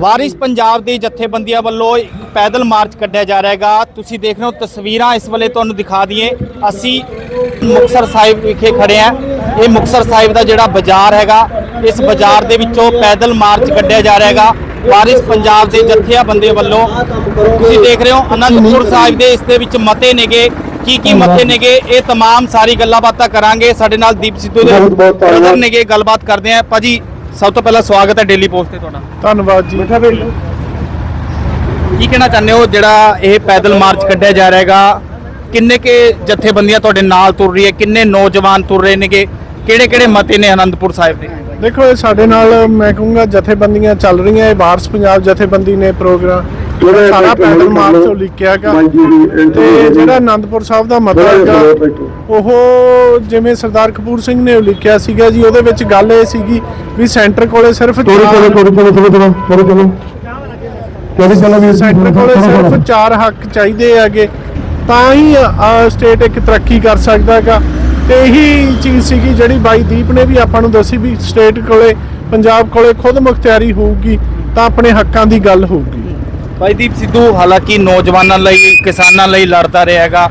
ਵਾਰਿਸ ਪੰਜਾਬ ਦੀ ਜਥੇਬੰਦੀਆਂ ਵੱਲੋਂ ਇੱਕ ਪੈਦਲ ਮਾਰਚ ਕੱਢਿਆ ਜਾ ਰਿਹਾ ਹੈਗਾ ਤੁਸੀਂ ਦੇਖ ਰਹੇ ਹੋ ਤਸਵੀਰਾਂ ਇਸ ਵੇਲੇ ਤੁਹਾਨੂੰ ਦਿਖਾ ਦਈਏ ਅਸੀਂ ਮੁਕਤਸਰ ਸਾਹਿਬ ਵਿਖੇ ਖੜੇ ਆ ਇਹ ਮੁਕਤਸਰ ਸਾਹਿਬ ਦਾ ਜਿਹੜਾ ਬਾਜ਼ਾਰ ਹੈਗਾ ਇਸ ਬਾਜ਼ਾਰ ਦੇ ਵਿੱਚੋਂ ਪੈਦਲ ਮਾਰਚ ਕੱਢਿਆ ਜਾ ਰਿਹਾ ਹੈਗਾ ਵਾਰਿਸ ਪੰਜਾਬ ਦੇ ਜਥਿਆ ਬੰਦੇ ਵੱਲੋਂ ਤੁਸੀਂ ਦੇਖ ਰਹੇ ਹੋ ਅਨੰਦਪੁਰ ਸਾਹਿਬ ਦੇ ਇਸ ਦੇ ਵਿੱਚ ਮਤੇ ਨੇਗੇ ਕੀ ਕੀ ਮਤੇ ਨੇਗੇ ਇਹ तमाम ਸਾਰੀ ਗੱਲਾਂ ਬਾਤਾਂ ਕਰਾਂਗੇ ਸਾਡੇ ਨਾਲ ਦੀਪ ਸਿੱਧੂ ਦੇ ਬਹੁਤ ਬਹੁਤ ਧੰਨਵਾਦ। brother ਨੇਗੇ ਗੱਲਬਾਤ ਕਰਦੇ ਆ ਭਾਜੀ ਸਭ ਤੋਂ ਪਹਿਲਾਂ ਸਵਾਗਤ ਹੈ ਡੇਲੀ ਪੋਸਟ ਤੇ ਤੁਹਾਡਾ। ਧੰਨਵਾਦ ਜੀ। ਕੀ ਕਹਿਣਾ ਚਾਹੁੰਦੇ ਹੋ? ਜਿਹੜਾ ਇਹ ਪੈਦਲ ਮਾਰਚ ਕੱਢਿਆ ਜਾ ਰਿਹਾ ਹੈਗਾ ਕਿੰਨੇ ਕੇ ਜਥੇਬੰਦੀਆਂ ਤੁਹਾਡੇ ਨਾਲ ਤੁਰ ਰਹੀ ਹੈ? ਕਿੰਨੇ ਨੌਜਵਾਨ ਤੁਰ ਰਹੇ ਨੇਗੇ? ਕਿਹੜੇ ਕਿਹੜੇ ਮਤੇ ਨੇ ਆਨੰਦਪੁਰ ਸਾਹਿਬ ਦੇ? ਦੇਖੋ ਇਹ ਸਾਡੇ ਨਾਲ ਮੈਂ ਕਹੂੰਗਾ ਜਥੇਬੰਦੀਆਂ ਚੱਲ ਰਹੀਆਂ। ਇਹ ਵਾਰਸ ਪੰਜਾਬ ਜਥੇਬੰਦੀ ਨੇ ਪ੍ਰੋਗਰਾਮ ਸਾਰਾ ਪੈਦਲ ਮਾਰਚ ਉਹ ਲਿਖਿਆਗਾ ਤੇ ਜਿਹੜਾ ਆਨੰਦਪੁਰ ਸਾਹਿਬ ਦਾ ਮਤਾ ਹੈਗਾ ਉਹ ਜਿਵੇਂ ਸਰਦਾਰ ਕਪੂਰ ਸਿੰਘ ਨੇ ਲਿਖਿਆ ਸੀਗਾ ਜੀ ਉਹਦੇ ਵਿੱਚ ਗੱਲ ਇਹ ਸੀਗੀ ਵੀ ਸੈਂਟਰ ਕੋਲੇ ਸਿਰਫ ਚਾਰ- ਸੈਂਟਰ ਕੋਲੇ ਸਿਰਫ ਚਾਰ ਹੱਕ ਚਾਹੀਦੇ ਹੈਗੇ ਤਾਂ ਹੀ ਸਟੇਟ ਇੱਕ ਤਰੱਕੀ ਕਰ ਸਕਦਾ ਹੈਗਾ। ਤੇ ਇਹੀ ਚੀਜ਼ ਸੀਗੀ ਜਿਹੜੀ ਬਾਈ ਦੀਪ ਨੇ ਵੀ ਆਪਾਂ ਨੂੰ ਦੱਸੀ ਵੀ ਸਟੇਟ ਕੋਲੇ ਪੰਜਾਬ ਕੋਲੇ ਖੁਦ ਮੁਖਤਿਆਰੀ ਹੋਊਗੀ ਤਾਂ ਆਪਣੇ ਹੱਕਾਂ ਦੀ ਗੱਲ ਹੋਊਗੀ। ਭਾਈ ਦੀਪ ਸਿੱਧੂ, ਹਾਲਾਂਕਿ ਨੌਜਵਾਨਾਂ ਲਈ, ਕਿਸਾਨਾਂ ਲਈ ਲੜਦਾ ਰਿਹਾ ਹੈਗਾ।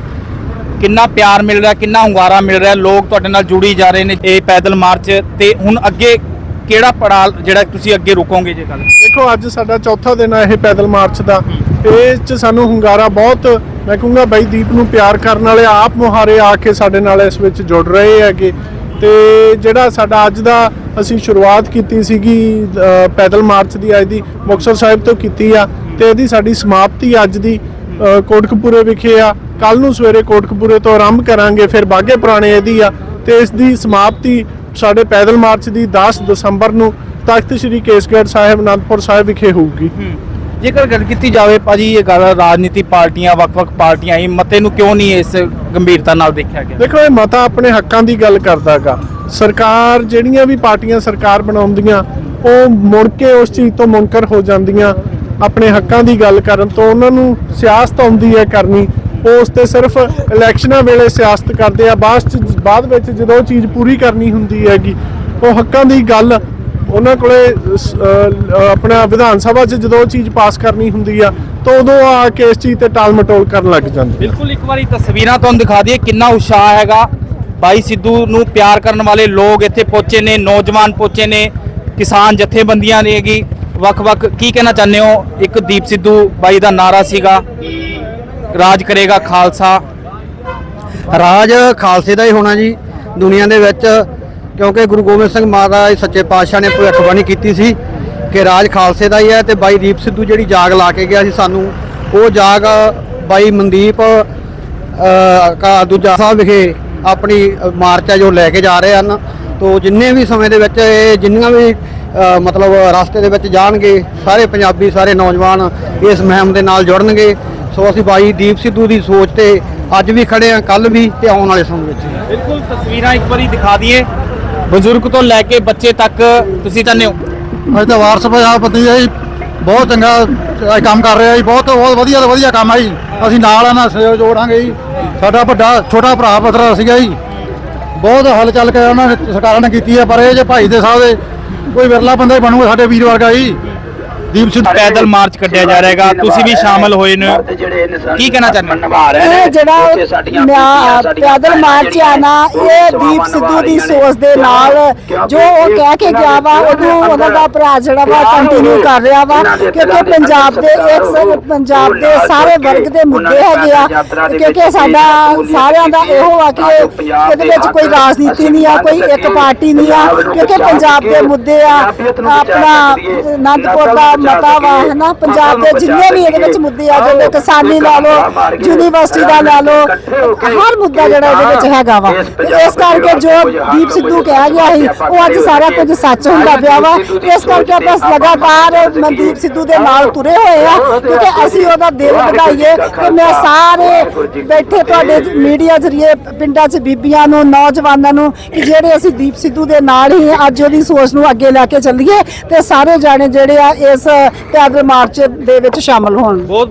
ਕਿੰਨਾ ਪਿਆਰ ਮਿਲ ਰਿਹਾ, ਕਿੰਨਾ ਹੁੰਗਾਰਾ ਮਿਲ ਰਿਹਾ, ਲੋਕ ਤੁਹਾਡੇ ਨਾਲ ਜੁੜੀ ਜਾ ਰਹੇ ਨੇ ਇਹ ਪੈਦਲ ਮਾਰਚ ਤੇ ਹੁਣ ਅੱਗੇ ਕਿਹੜਾ ਪੜਾਲ ਜਿਹੜਾ ਤੁਸੀਂ ਅੱਗੇ ਰੁਕੋਗੇ ਜੇ ਗੱਲ? ਦੇਖੋ, ਅੱਜ ਸਾਡਾ ਚੌਥਾ ਦਿਨ ਆ ਇਹ ਪੈਦਲ ਮਾਰਚ ਦਾ। ਇਹ ਚ ਸਾਨੂੰ ਹੁੰਗਾਰਾ ਬਹੁਤ, ਮੈਂ ਕਹੂੰਗਾ ਬਾਈ ਦੀਪ ਨੂੰ ਪਿਆਰ ਕਰਨ ਵਾਲੇ ਆਪ ਮੁਹਾਰੇ ਆ ਕੇ ਸਾਡੇ ਨਾਲ ਇਸ ਵਿੱਚ ਜੁੜ ਰਹੇ ਹੈਗੇ। ਤੇ ਜਿਹੜਾ ਸਾਡਾ ਅੱਜ ਦਾ ਅਸੀਂ ਸ਼ੁਰੂਆਤ ਕੀਤੀ ਸੀਗੀ ਪੈਦਲ ਮਾਰਚ ਦੀ, ਅੱਜ ਦੀ ਮੁਕਤਸਰ ਸਾਹਿਬ ਤੋਂ ਕੀਤੀ ਆ। ਤੇ ਇਹਦੀ ਸਾਡੀ ਸਮਾਪਤੀ ਅੱਜ ਦੀ ਕੋਟਕਪੂਰੇ ਵਿਖੇ ਆ। ਕੱਲ ਨੂੰ ਸਵੇਰੇ ਕੋਟਕਪੂਰੇ ਤੋਂ ਆਰੰਭ ਕਰਾਂਗੇ ਫਿਰ ਬਾਗੇ ਪੁਰਾਣੇ ਇਹਦੀ ਆ। ਤੇ ਇਸ ਦੀ ਸਮਾਪਤੀ ਸਾਡੇ ਪੈਦਲ ਮਾਰਚ ਦੀ 10 ਦਸੰਬਰ ਨੂੰ ਤਖਤ ਸ੍ਰੀ ਕੇਸਗੜ੍ਹ ਸਾਹਿਬ ਅਨੰਦਪੁਰ ਸਾਹਿਬ ਵਿਖੇ ਹੋਊਗੀ। ਜੇਕਰ ਗੱਲ ਕੀਤੀ ਜਾਵੇ ਭਾਜੀ ਇਹ ਗੱਲ ਰਾਜਨੀਤੀ ਪਾਰਟੀਆਂ ਵੱਖ-ਵੱਖ ਪਾਰਟੀਆਂ ਹੀ ਮਤੇ ਨੂੰ ਕਿਉਂ ਨਹੀਂ ਇਸ ਗੰਭੀਰਤਾ ਨਾਲ ਦੇਖਿਆ ਗਿਆ? ਦੇਖੋ ਇਹ ਮਤਾ ਆਪਣੇ ਹੱਕਾਂ ਦੀ ਗੱਲ ਕਰਦਾਗਾ। ਸਰਕਾਰ ਜਿਹੜੀਆਂ ਵੀ ਪਾਰਟੀਆਂ ਸਰਕਾਰ ਬਣਾਉਂਦੀਆਂ ਉਹ ਮੁੜ ਕੇ ਉਸ ਚੀਜ਼ ਤੋਂ ਮੁਨਕਰ ਹੋ ਜਾਂਦੀਆਂ। ਆਪਣੇ ਹੱਕਾਂ ਦੀ ਗੱਲ ਕਰਨ ਤੋਂ ਉਹਨਾਂ ਨੂੰ ਸਿਆਸਤ ਆਉਂਦੀ ਹੈ ਕਰਨੀ ਉਹ ਉਸ ਤੇ ਸਿਰਫ ਇਲੈਕਸ਼ਨਾਂ ਵੇਲੇ ਸਿਆਸਤ ਕਰਦੇ ਆ, ਬਾਅਦ ਚ, ਬਾਅਦ ਵਿੱਚ ਜਦੋਂ ਉਹ ਚੀਜ਼ ਪੂਰੀ ਕਰਨੀ ਹੁੰਦੀ ਹੈਗੀ, ਉਹ ਹੱਕਾਂ ਦੀ ਗੱਲ ਉਹਨਾਂ ਕੋਲੇ ਆਪਣਾ ਵਿਧਾਨ ਸਭਾ 'ਚ ਜਦੋਂ ਉਹ ਚੀਜ਼ ਪਾਸ ਕਰਨੀ ਹੁੰਦੀ ਆ, ਤਾਂ ਉਦੋਂ ਆ ਕੇ ਇਸ ਚੀਜ਼ ਤੇ ਟਾਲ ਮਟੋਲ ਕਰਨ ਲੱਗ ਜਾਂਦੇ ਬਿਲਕੁਲ ਇੱਕ ਵਾਰੀ ਤਸਵੀਰਾਂ ਤੁਹਾਨੂੰ ਦਿਖਾ ਦਈਏ ਕਿੰਨਾ ਉਤਸ਼ਾਹ ਹੈਗਾ। ਬਾਈ ਸਿੱਧੂ ਨੂੰ ਪਿਆਰ ਕਰਨ ਵਾਲੇ ਲੋਕ ਇੱਥੇ ਪਹੁੰਚੇ ਨੇ, ਨੌਜਵਾਨ ਪਹੁੰਚੇ ਨੇ, ਕਿਸਾਨ ਜਥੇਬੰਦੀਆਂ ਨੇਗੀ ਵੱਖ-ਵੱਖ ਕੀ ਕਹਿਣਾ ਚਾਹੁੰਦੇ ਹੋ? ਇੱਕ ਦੀਪ ਸਿੱਧੂ ਬਾਈ ਦਾ ਨਾਰਾ ਸੀਗਾ। ਰਾਜ ਕਰੇਗਾ ਖਾਲਸਾ। ਰਾਜ ਖਾਲਸੇ ਦਾ ਹੀ ਹੋਣਾ ਜੀ ਦੁਨੀਆ ਦੇ ਵਿੱਚ ਕਿਉਂਕਿ ਗੁਰੂ ਗੋਬਿੰਦ ਸਿੰਘ ਮਹਾਰਾਜ ਸੱਚੇ ਪਾਤਸ਼ਾਹ ਨੇ ਭਵਿੱਖਬਾਣੀ ਕੀਤੀ ਸੀ ਕਿ ਰਾਜ ਖਾਲਸੇ ਦਾ ਹੀ ਹੈ ਤੇ ਬਾਈ ਦੀਪ ਸਿੱਧੂ ਜਿਹੜੀ ਜਾਗ ਲਾ ਕੇ ਗਿਆ ਸੀ ਸਾਨੂੰ ਉਹ ਜਾਗ ਬਾਈ ਮਨਦੀਪ ਕਾ ਦੂਜਾ ਸਾਹਿਬ ਵਿਖੇ ਆਪਣੀ ਅ, ਮਾਰਚ ਹੈ ਜੋ ਲੈ ਕੇ ਜਾ ਰਹੇ ਹਨ। ਤੋ ਜਿੰਨੇ ਵੀ ਸਮੇਂ ਦੇ ਵਿੱਚ ਇਹ ਜਿੰਨੀਆਂ ਵੀ ਮਤਲਬ ਰਸਤੇ ਦੇ ਵਿੱਚ ਜਾਣਗੇ ਸਾਰੇ ਪੰਜਾਬੀ ਸਾਰੇ ਨੌਜਵਾਨ ਇਸ ਮੁਹਿੰਮ ਦੇ ਨਾਲ ਜੁੜਨਗੇ। ਸੋ ਅਸੀਂ ਬਾਈ ਦੀਪ ਸਿੱਧੂ ਦੀ ਸੋਚ ਤੇ ਅੱਜ ਵੀ ਖੜੇ ਆ ਕੱਲ ਵੀ ਤੇ ਆਉਣ ਵਾਲੇ ਸਮੇਂ ਵਿੱਚ। ਬਿਲਕੁਲ ਤਸਵੀਰਾਂ ਇੱਕ ਵਾਰੀ ਦਿਖਾ ਦਈਏ। ਬਜ਼ੁਰਗ ਤੋਂ ਲੈ ਕੇ ਬੱਚੇ ਤੱਕ ਤੁਸੀਂ ਚਾਹੁੰਦੇ ਹੋ ਅੱਜ ਤਾਂ ਵਾਰਸ ਪੰਜਾਬਪਤੀ ਹੈ ਜੀ ਬਹੁਤ ਚੰਗਾ ਇਹ ਕੰਮ ਕਰ ਰਿਹਾ ਜੀ ਬਹੁਤ ਬਹੁਤ ਵਧੀਆ ਤੋਂ ਵਧੀਆ ਕੰਮ ਹੈ ਜੀ। ਅਸੀਂ ਨਾਲ ਇਹਨਾਂ ਸਹਿਯੋਗ ਜੋੜਾਂਗੇ ਜੀ। ਸਾਡਾ ਵੱਡਾ ਛੋਟਾ ਭਰਾ ਪਤਰਾ ਸੀਗਾ ਜੀ। ਬਹੁਤ ਹਲ ਚੱਲ ਕੇ ਉਹਨਾਂ ਨੇ ਸਰਕਾਰਾਂ ਨੇ ਕੀਤੀ ਹੈ ਪਰ ਇਹ ਜੇ ਭਾਈ ਦੇ ਸਾਹਿਬ ਦੇ ਕੋਈ ਵਿਰਲਾ ਬੰਦਾ ਹੀ ਬਣੂਗਾ ਸਾਡੇ ਵੀਰ ਵਰਗਾ ਜੀ ਦੀਪ ਸਿੱਧੂ ਪੈਦਲ ਮਾਰਚ ਕੱਢਿਆ ਜਾ ਰਿਹਾ ਹੈਗਾ ਤੁਸੀਂ ਵੀ ਸ਼ਾਮਲ ਹੋਏ ਨੇ। ਕੀ ਕਹਿਣਾ ਚਾਹੁੰਦੇ ਹੋ? ਇਹ ਜਿਹੜਾ ਮਿਆ- ਪੈਦਲ ਮਾਰਚ ਆ ਨਾ ਇਹ ਦੀਪ ਸਿੱਧੂ ਦੀ ਸੋਚ ਦੇ ਨਾਲ ਜੋ ਉਹ ਕਹਿ ਕੇ ਗਿਆ ਵਾ ਉਹਨੂੰ ਉਹਨਾਂ ਦਾ ਭਰਾ ਜਿਹੜਾ ਵਾ ਕੰਟੀਨਿਊ ਕਰ ਰਿਹਾ ਵਾ ਕਿਉਂਕਿ ਪੰਜਾਬ ਦੇ ਇੱਕ ਪੰਜਾਬ ਦੇ ਸਾਰੇ ਵਰਗ ਦੇ ਮੁੱਦੇ ਹੈਗੇ ਆ ਕਿਉਂਕਿ ਸਾਡਾ ਸਾਰਿਆਂ ਦਾ ਇਹੋ ਆ ਕਿ ਇਹਦੇ ਵਿੱਚ ਕੋਈ ਰਾਜਨੀਤੀ ਨਹੀਂ ਆ ਕੋਈ ਇੱਕ ਪਾਰਟੀ ਨਹੀਂ ਆ ਕਿਉਂਕਿ ਪੰਜਾਬ ਦੇ ਮੁੱਦੇ ਆ ਆਪਣਾ ਅਨੰਦਪੁਰ ਦਾ ਮਤਾ ਵਾ ਹਨਾ? ਪੰਜਾਬ ਦੇ ਜਿੰਨੇ ਵੀ ਇਹਦੇ ਵਿੱਚ ਮੁੱਦੇ ਆ ਜਿਵੇਂ ਕਿਸਾਨੀ ਲਾ ਲਓ ਯੂਨੀਵਰਸਿਟੀ ਦਾ ਲਾ ਲਓ ਹਰ ਮੁੱਦਾ ਜਿਹੜਾ ਇਹਦੇ ਵਿੱਚ ਹੈਗਾ ਵਾ। ਇਸ ਕਰਕੇ ਜੋ ਦੀਪ ਸਿੱਧੂ ਕਹਿ ਗਿਆ ਸੀ ਉਹ ਅੱਜ ਸਾਰਾ ਕੁਝ ਸੱਚ ਹੁੰਦਾ ਪਿਆ ਵਾ। ਇਸ ਕਰਕੇ ਆਪਾਂ ਲਗਾਤਾਰ ਮਨਦੀਪ ਸਿੱਧੂ ਦੇ ਨਾਲ ਤੁਰੇ ਹੋਏ ਆ ਕਿਉਂਕਿ ਅਸੀਂ ਉਹਦਾ ਦਿਲ ਵਧਾਈਏ ਕਿ ਮੈਂ ਸਾਰੇ ਬੈਠੇ ਤੁਹਾਡੇ ਮੀਡੀਆ ਜ਼ਰੀਏ ਪਿੰਡਾਂ 'ਚ ਬੀਬੀਆਂ ਨੂੰ ਨੌਜਵਾਨਾਂ ਨੂੰ ਕਿ ਜਿਹੜੇ ਅਸੀਂ ਦੀਪ ਸਿੱਧੂ ਦੇ ਨਾਲ ਹੀ ਅੱਜ ਉਹਦੀ ਸੋਚ ਨੂੰ ਅੱਗੇ ਲੈ ਕੇ ਚੱਲੀਏ ਤੇ ਸਾਰੇ ਜਾਣੇ ਜਿਹੜੇ ਆ ਇਸ ਪੈਦਲ ਮਾਰਚ ਦੇ ਵਿੱਚ ਸ਼ਾਮਲ ਹੋਣ। ਬਹੁਤ